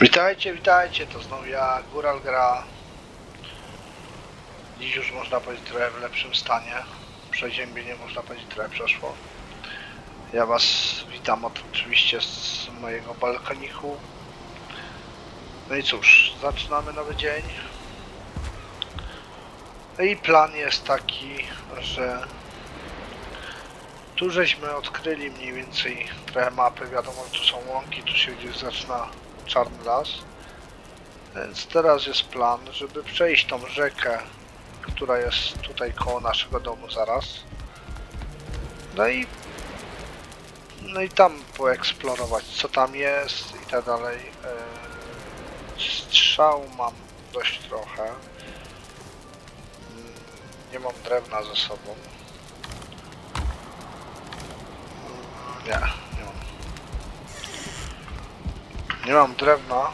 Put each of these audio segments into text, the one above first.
Witajcie, witajcie, to znowu ja, Góral Gra. Dziś już można powiedzieć trochę w lepszym stanie. Przeziębienie można powiedzieć trochę przeszło. Ja was witam oczywiście z mojego balkoniku. No i cóż, zaczynamy nowy dzień. No i plan jest taki, że tu żeśmy odkryli mniej więcej trochę mapy, wiadomo, tu są łąki, tu się gdzieś zaczyna czarny las. Więc teraz jest plan, żeby przejść tą rzekę, która jest tutaj koło naszego domu zaraz. No i no i tam poeksplorować, co tam jest i tak dalej. Eee, Strzał mam dość trochę. Mm, Nie mam drewna ze sobą. Mm, Nie, nie mam. Drewna.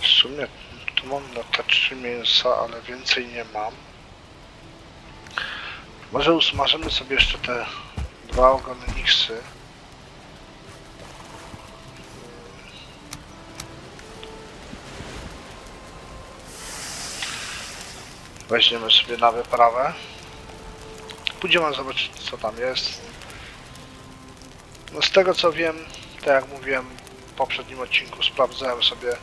W sumie tu mam na te trzy mięsa, ale więcej nie mam. Może usmażymy sobie jeszcze te dwa ogony niksy. Weźmiemy sobie na wyprawę. Pójdziemy zobaczyć co tam jest. No z tego co wiem, tak jak mówiłem w poprzednim odcinku, sprawdzałem sobie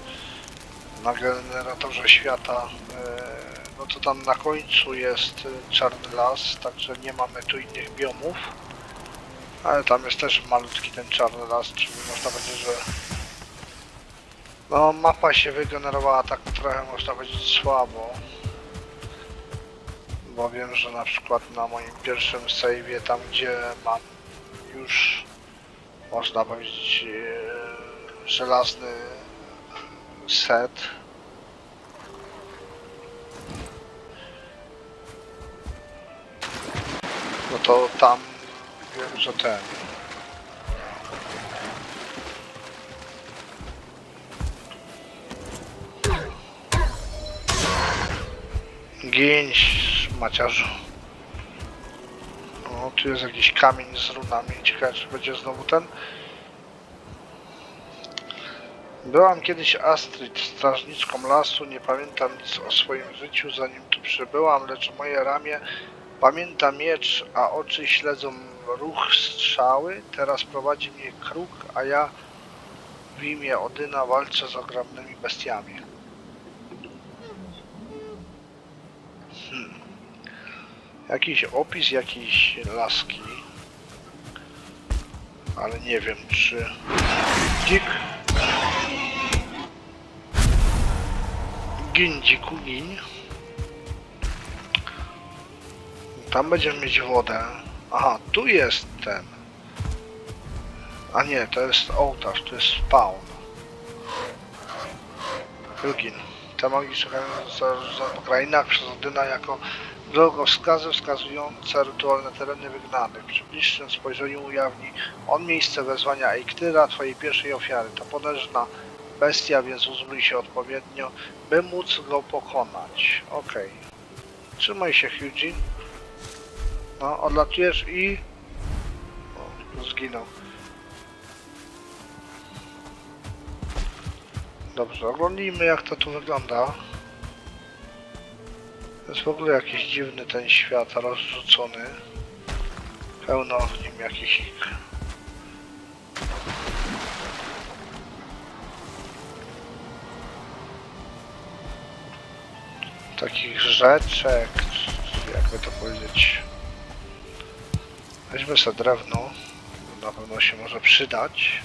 na generatorze świata, e, no to tam na końcu jest e, czarny las, także nie mamy tu innych biomów, ale tam jest też malutki ten czarny las, czyli można powiedzieć, że no mapa się wygenerowała tak trochę można powiedzieć słabo, bo wiem, że na przykład na moim pierwszym save'ie, tam gdzie mam już można powiedzieć e, żelazny set. No to tam wiem, że ten. Gień, maciarzu. O, tu jest jakiś kamień z runami. Ciekawe, czy będzie znowu ten. Byłam kiedyś Astrid, strażniczką lasu. Nie pamiętam nic o swoim życiu, zanim tu przybyłam, lecz moje ramię pamięta miecz, a oczy śledzą ruch strzały. Teraz prowadzi mnie kruk, a ja w imię Odyna walczę z ogromnymi bestiami. Jakiś opis jakiejś laski. Ale nie wiem czy... Dzik. Gin, dziku, gin. Tam będziemy mieć wodę. Aha, tu jest ten. A nie, to jest ołtarz, to jest spawn. Rugin. Te magiczne za krainach przez Odyna jako drogowskazy wskazujące rytualne tereny wygnanych. Przy bliższym spojrzeniu ujawni on miejsce wezwania Eiktyra, twojej pierwszej ofiary. To potężna bestia, więc uzbrój się odpowiednio, by móc go pokonać. Okej. Trzymaj się, Eugene. No, odlatujesz i... O, zginął. Dobrze, oglądnijmy jak to tu wygląda. To jest w ogóle jakiś dziwny ten świat rozrzucony. Pełno w nim jakichś... Takich rzeczek, jakby to powiedzieć... Weźmy sobie drewno, na pewno się może przydać.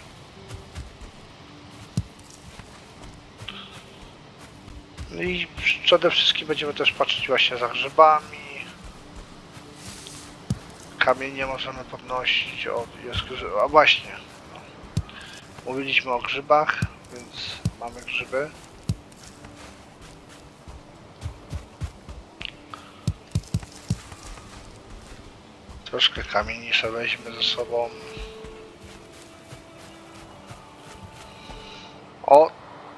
I przede wszystkim będziemy też patrzeć właśnie za grzybami. Kamienie możemy podnosić. O, jest grzyb. A właśnie. No. Mówiliśmy o grzybach, więc mamy grzyby. Troszkę kamieni sobie weźmy ze sobą. O,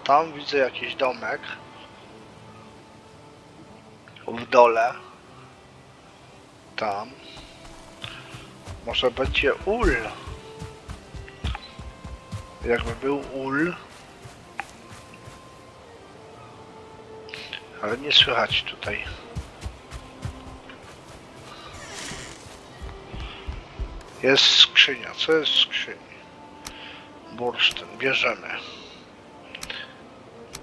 tam widzę jakiś domek. W dole. Tam. Może będzie ul. Jakby był ul. Ale nie słychać tutaj. Jest skrzynia. Co jest skrzyni? Bursztyn. Bierzemy.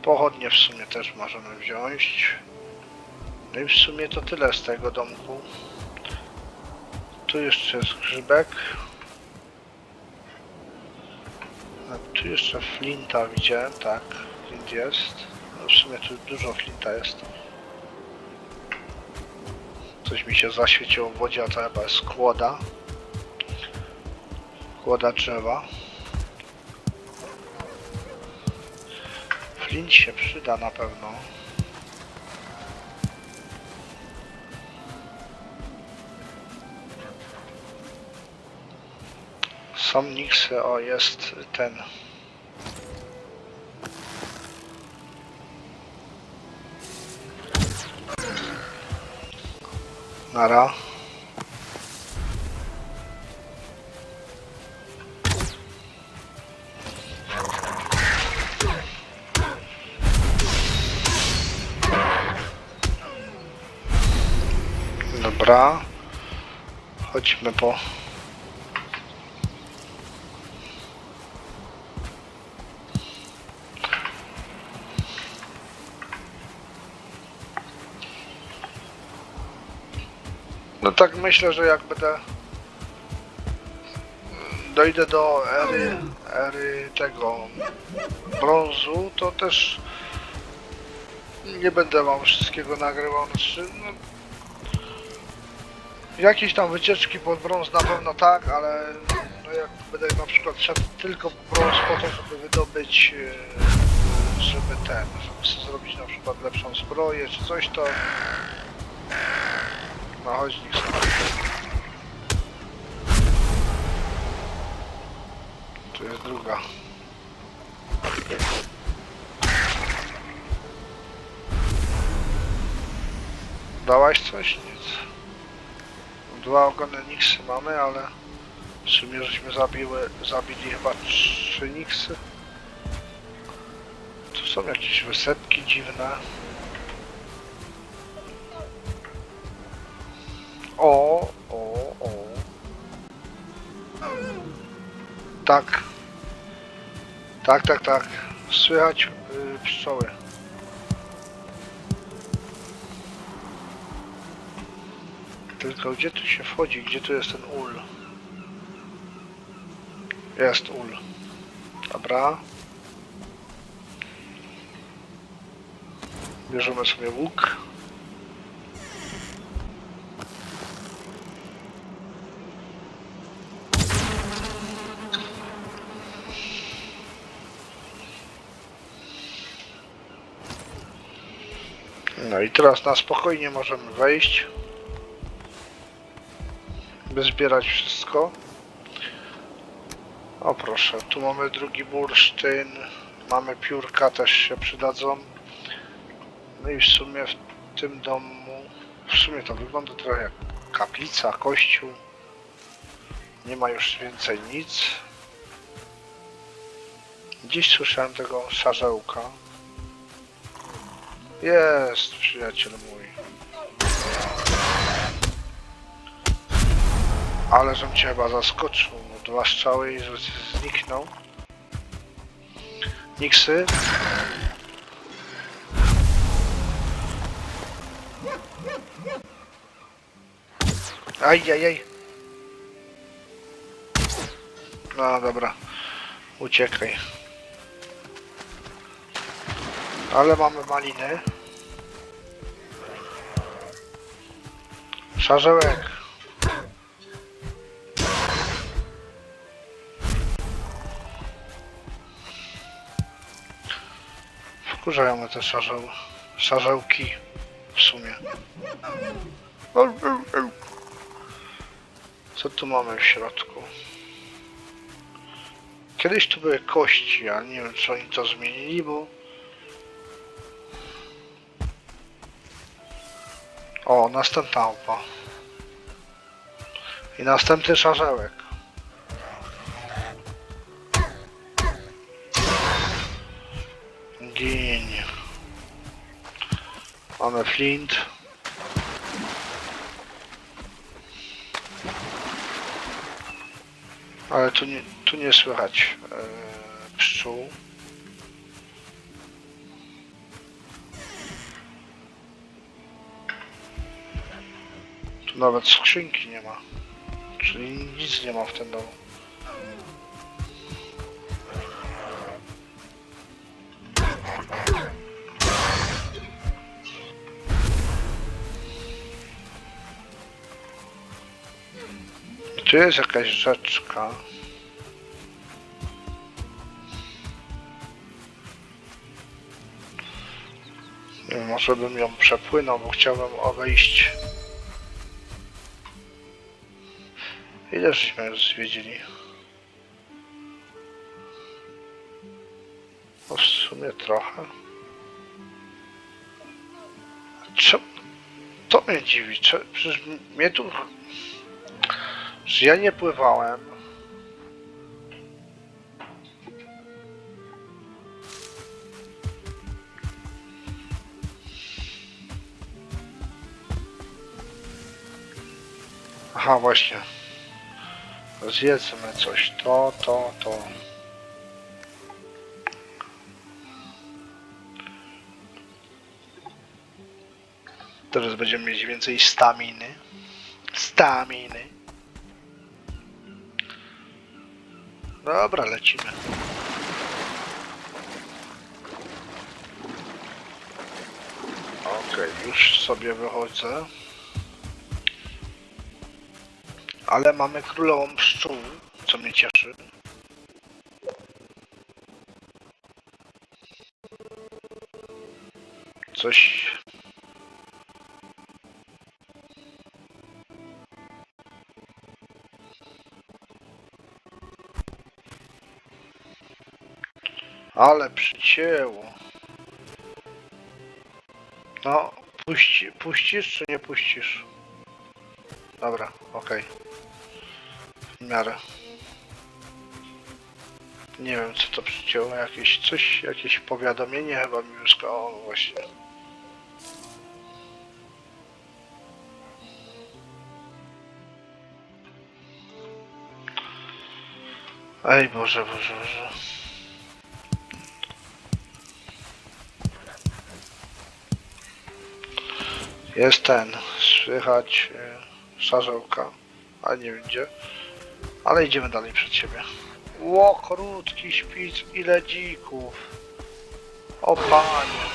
Pochodnie w sumie też możemy wziąć. No i w sumie to tyle z tego domku. Tu jeszcze jest grzybek. A tu jeszcze flinta widziałem, tak. Flint jest. No w sumie tu dużo flinta jest. Coś mi się zaświeciło w wodzie, a to chyba jest kłoda. Kłoda drzewa. Flint się przyda na pewno. Niksy, o jest ten. Nara. Dobra. Chodźmy po tak myślę, że jak będę dojdę do ery, ery tego brązu, to też nie będę wam wszystkiego nagrywał. Znaczy, no, jakieś tam wycieczki pod brąz na pewno tak, ale no jak będę na przykład szedł tylko po brąz po to, żeby wydobyć, e, żeby ten, żeby zrobić na przykład lepszą zbroję czy coś, to no chodźnik sobie. Tu jest druga. Dałaś coś? Nic. Dwa ogony Nixy mamy, ale w sumie żeśmy zabiły, zabili chyba trzy Nixy. Tu są jakieś wysepki dziwne. O, o, o. Tak. Tak, tak, tak. Słychać y, pszczoły. Tylko gdzie tu się wchodzi? Gdzie tu jest ten ul? Jest ul. Dobra. Bierzemy sobie łuk. I teraz na spokojnie możemy wejść. By zbierać wszystko. O proszę, tu mamy drugi bursztyn. Mamy piórka, też się przydadzą. No i w sumie w tym domu... W sumie to wygląda trochę jak kaplica, kościół. Nie ma już więcej nic. Gdzieś słyszałem tego szarzełka. Jest, przyjaciel mój. Ale żem cię chyba zaskoczył. Dwa strzały i zniknął. Niksy. Aj, aj, aj. No dobra. Uciekaj. Ale mamy maliny. Szarzełek. Wkurzają te szarzeł... szarzełki w sumie. Co tu mamy w środku? Kiedyś tu były kości, ale nie wiem czy oni to zmienili, bo... O, następna mapa. I następny szarzełek. Gin. Mamy flint. Ale tu nie, tu nie słychać. E, nawet skrzynki nie ma. Czyli nic nie ma w tym domu. Tu jest jakaś rzeczka. Może bym ją przepłynął, bo chciałbym obejść. Ile żeśmy zwiedzili? No w sumie trochę. Czemu? To mnie dziwi. Cze- Przecież mnie tu że ja nie pływałem. Aha, właśnie. Zjedzmy coś. To, to, to. Teraz będziemy mieć więcej staminy. Staminy. Dobra, lecimy. Okej, już sobie wychodzę. Ale mamy królową pszczół, co mnie cieszy. Coś... Ale przycięło. No, puści, puścisz czy nie puścisz? Dobra, okej. Miarę. Nie wiem co to przycięło, jakieś coś, jakieś powiadomienie chyba mi wyskało właśnie. Ej Boże, Boże, Boże. Jest ten, słychać e, szarzełka, ale nie gdzie. Ale idziemy dalej przed siebie. Ło, krótki szpic, ile dzików. O panie.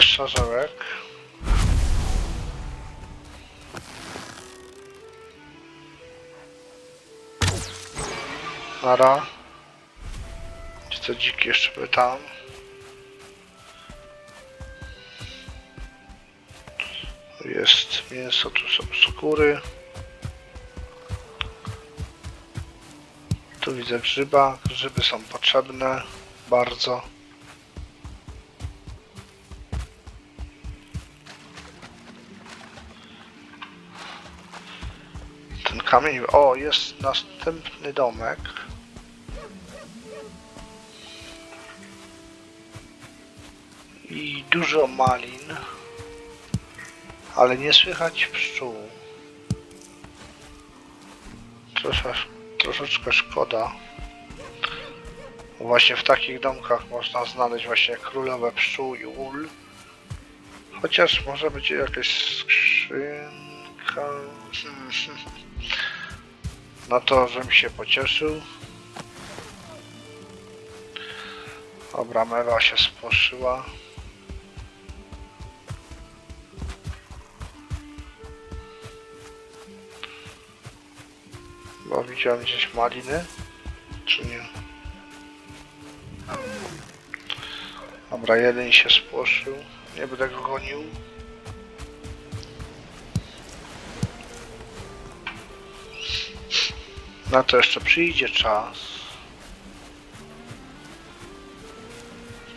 Szarzełek. Nara. Czy to dziki jeszcze były tam? Jest mięso, tu są skóry. Tu widzę grzyba. Grzyby są potrzebne bardzo. Ten kamień. O, jest następny domek. I dużo malin. Ale nie słychać pszczół. Trosze, troszeczkę szkoda. Właśnie w takich domkach można znaleźć właśnie królowe pszczół i ul. Chociaż może być jakaś skrzynka. No to, żebym się pocieszył. Dobra, mewa się spłoszyła. Bo widziałem gdzieś maliny, czy nie? Dobra, jeden się spłoszył. Nie będę go gonił. Na to jeszcze przyjdzie czas.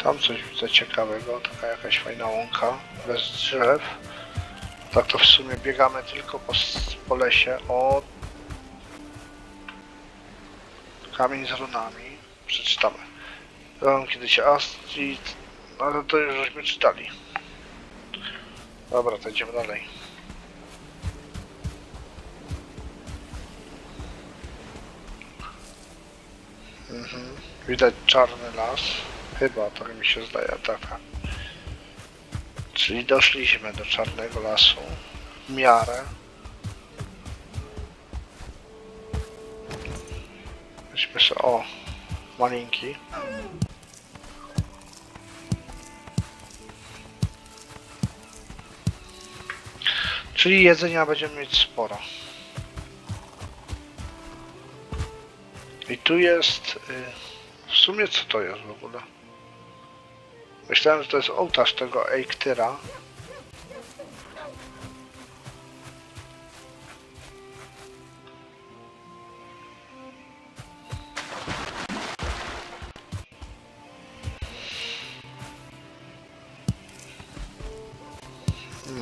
Tam coś widzę ciekawego, taka jakaś fajna łąka, bez drzew. Tak to w sumie biegamy tylko po, po lesie. Kamień z runami. Przeczytamy. Byłem kiedyś Astrid, no to już żeśmy czytali. Dobra, to idziemy dalej. Mhm. Widać czarny las. Chyba, tak mi się zdaje, tak, tak. Czyli doszliśmy do czarnego lasu. W miarę. Sobie, o, malinki. Czyli jedzenia będziemy mieć sporo. I tu jest... Y, w sumie co to jest w ogóle? Myślałem, że to jest ołtarz tego Eiktyra.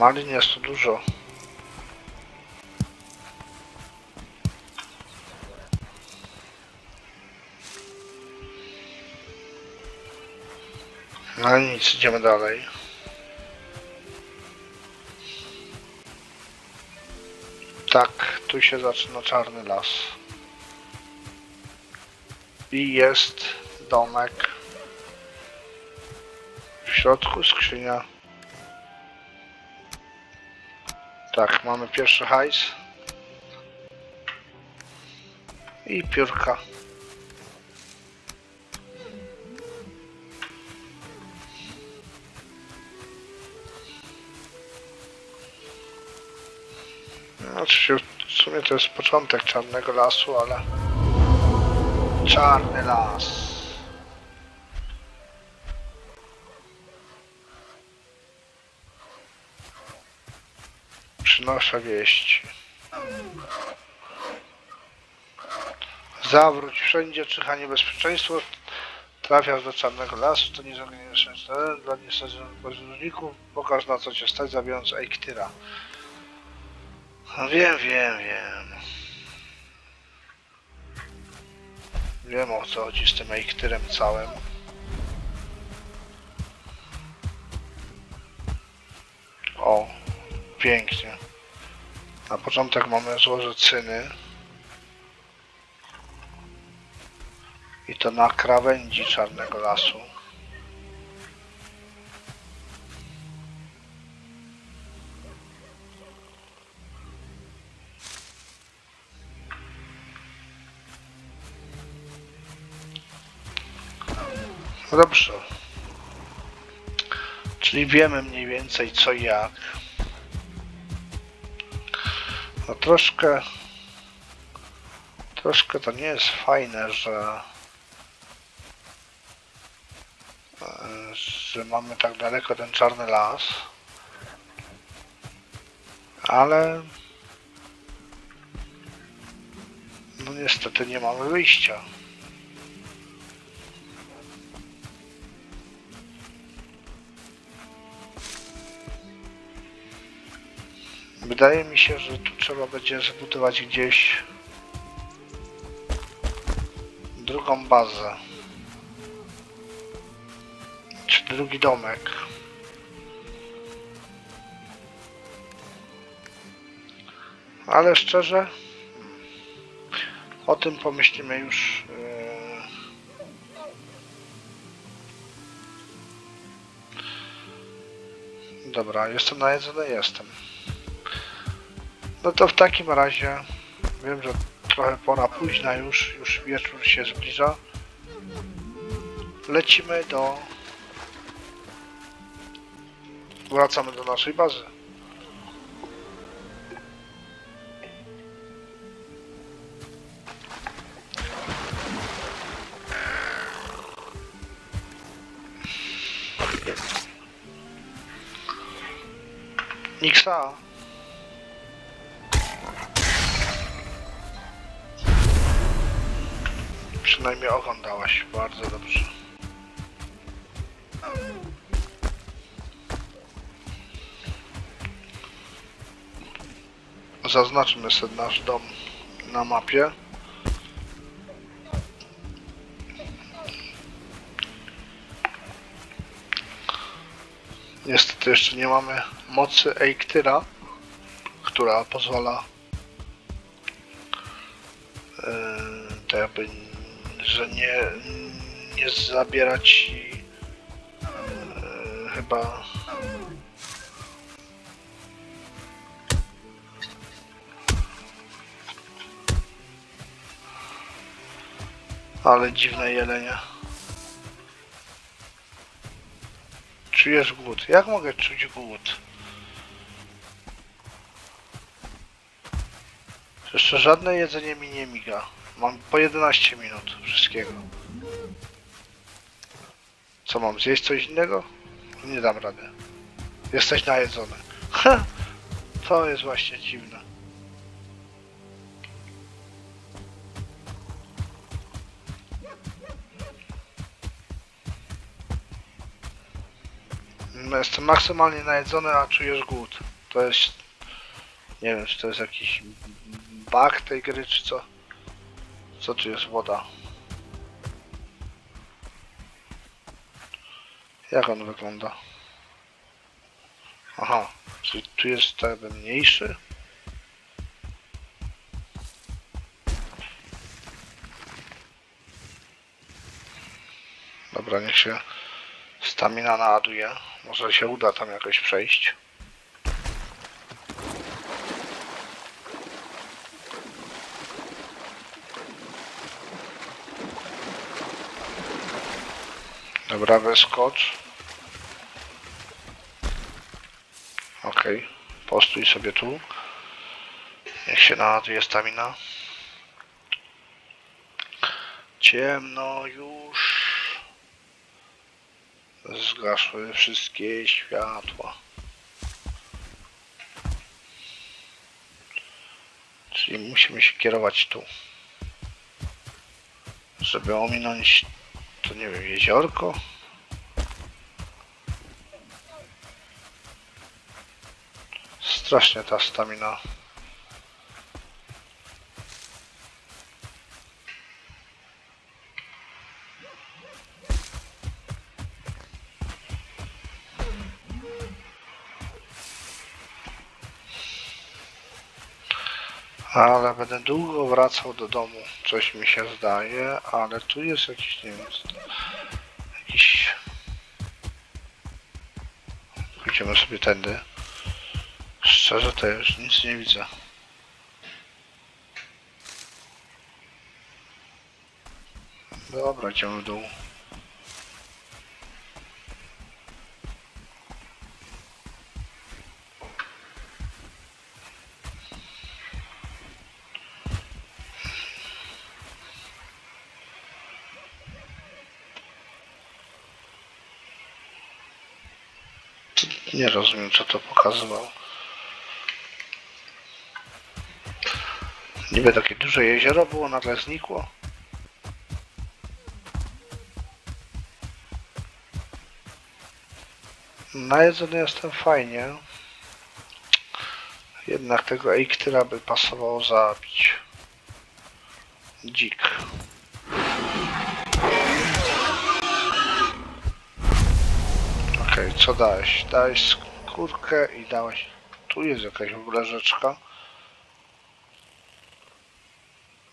Malin jest tu dużo. No nic, idziemy dalej. Tak, tu się zaczyna czarny las. I jest domek. W środku skrzynia. Tak, mamy pierwszy hajs. I piórka. Znaczy w sumie to jest początek czarnego lasu, ale... Czarny las. Przynoszę wieści. Zawróć wszędzie, czyha niebezpieczeństwo. Trafiasz do czarnego lasu, to niezorganizowany teren dla niestacjonowanych podróżników. Pokaż na co cię stać, zabijając Eiktyra. No wiem, wiem, wiem. Wiem o co chodzi z tym Eiktyrem całym. O, pięknie. Na początek mamy złoże cyny. I to na krawędzi czarnego lasu. No dobrze. Czyli wiemy mniej więcej co i jak. No troszkę... Troszkę to nie jest fajne, że... że mamy tak daleko ten czarny las. Ale... No niestety nie mamy wyjścia. Wydaje mi się, że tu trzeba będzie zbudować gdzieś drugą bazę. Czy drugi domek. Ale szczerze, o tym pomyślimy już. Yy... Dobra, jestem najedzony, jestem. No to w takim razie wiem, że trochę pora późna już, już wieczór się zbliża. Lecimy do... Wracamy do naszej bazy. Niksa. Przynajmniej oglądałaś bardzo dobrze. Zaznaczmy sobie nasz dom na mapie. Niestety jeszcze nie mamy mocy Eiktyra, która pozwala yy, to jakby, że nie, nie zabierać ci yy, chyba ale dziwne jelenie. Czujesz głód. Jak mogę czuć głód? Jeszcze żadne jedzenie mi nie miga. Mam po 11 minut wszystkiego. Co mam zjeść coś innego? Nie dam rady. Jesteś najedzony. To jest właśnie dziwne. No, Jestem maksymalnie najedzony, a czujesz głód. To jest... Nie wiem, czy to jest jakiś bug tej gry, czy co? Co tu jest woda? Jak on wygląda? Aha, czyli tu jest jakby mniejszy? Dobra, niech się stamina naładuje. Może się uda tam jakoś przejść. Dobra, wyskocz. Okej, postój sobie tu. Niech się naładuje stamina. Ciemno już. Zgasły wszystkie światła. Czyli musimy się kierować tu. Żeby ominąć to nie wiem, jeziorko? Strasznie ta stamina. Ale będę długo wracał do domu, coś mi się zdaje, ale tu jest jakiś, nie wiem, jakiś... Pójdziemy sobie tędy. Szczerze to już nic nie widzę. Dobra, idziemy w dół. Nie rozumiem, co to pokazywało. Niby takie duże jezioro było, nagle znikło. Najedzony jestem fajnie. Jednak tego Eiktyra by pasowało zabić. Dzik. Okej, co dałeś? Dałeś skórkę i dałeś... Tu jest jakaś w ogóle rzeczka.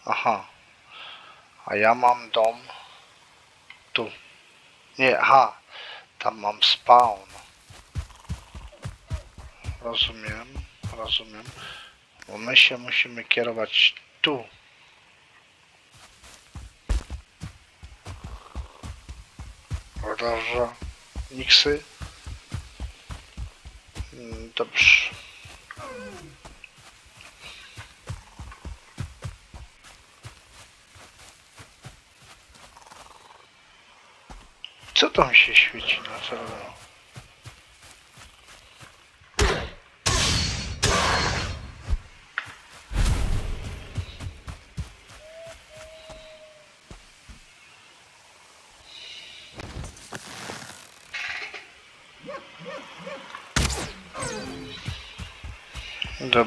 Aha. A ja mam dom. Tu. Nie, aha. Tam mam spawn. Rozumiem, rozumiem. Bo my się musimy kierować tu. Dobrze. Niksy. Dobrze. Co tam się świeci na czerwono?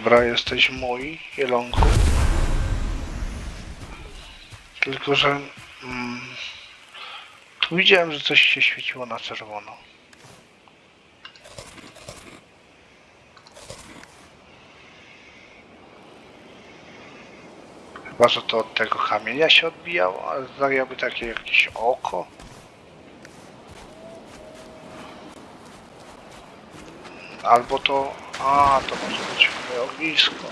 Dobra, jesteś mój, Jelonku. Tylko, że... Mm, tu widziałem, że coś się świeciło na czerwono. Chyba, że to od tego kamienia się odbijało, ale jakby takie jakieś oko. Albo to... A, to może być moje ognisko.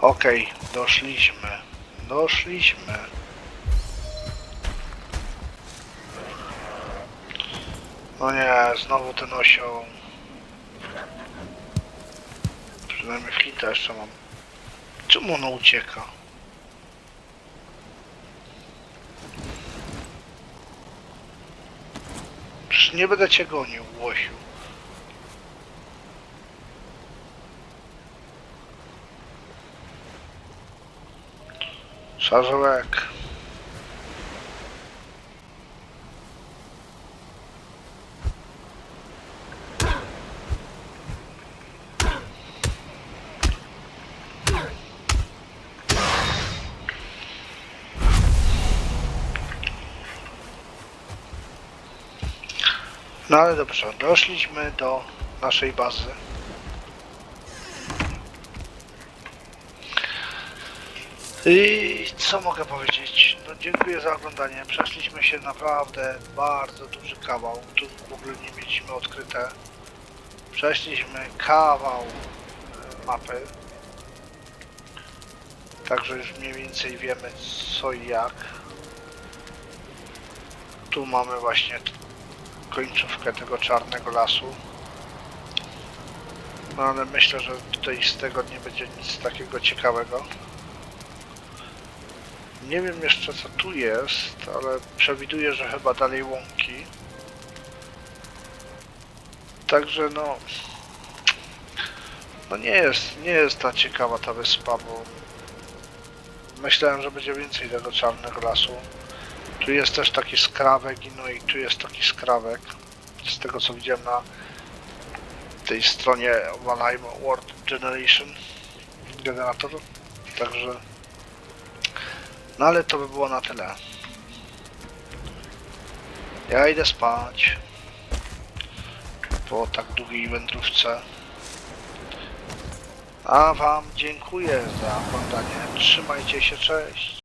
Okej, doszliśmy. Doszliśmy. No nie, znowu ten osioł. Przynajmniej flita jeszcze mam. Czemu ono ucieka? Nie będę cię gonił, Łosiu. Szarzołek. No ale dobrze, doszliśmy do naszej bazy. I co mogę powiedzieć? No dziękuję za oglądanie. Przeszliśmy się naprawdę bardzo duży kawał. Tu w ogóle nie mieliśmy odkryte. Przeszliśmy kawał e, mapy. Także już mniej więcej wiemy co i jak. Tu mamy właśnie końcówkę tego czarnego lasu. No ale myślę, że tutaj z tego nie będzie nic takiego ciekawego. Nie wiem jeszcze co tu jest, ale przewiduję, że chyba dalej łąki. Także no... No nie jest, nie jest ta ciekawa ta wyspa, bo... Myślałem, że będzie więcej tego czarnego lasu. Tu jest też taki skrawek, i no i tu jest taki skrawek. Z tego co widziałem na tej stronie Valheim World Generation generator. Także no ale to by było na tyle. Ja idę spać. Po tak długiej wędrówce. A wam dziękuję za oglądanie. Trzymajcie się, cześć.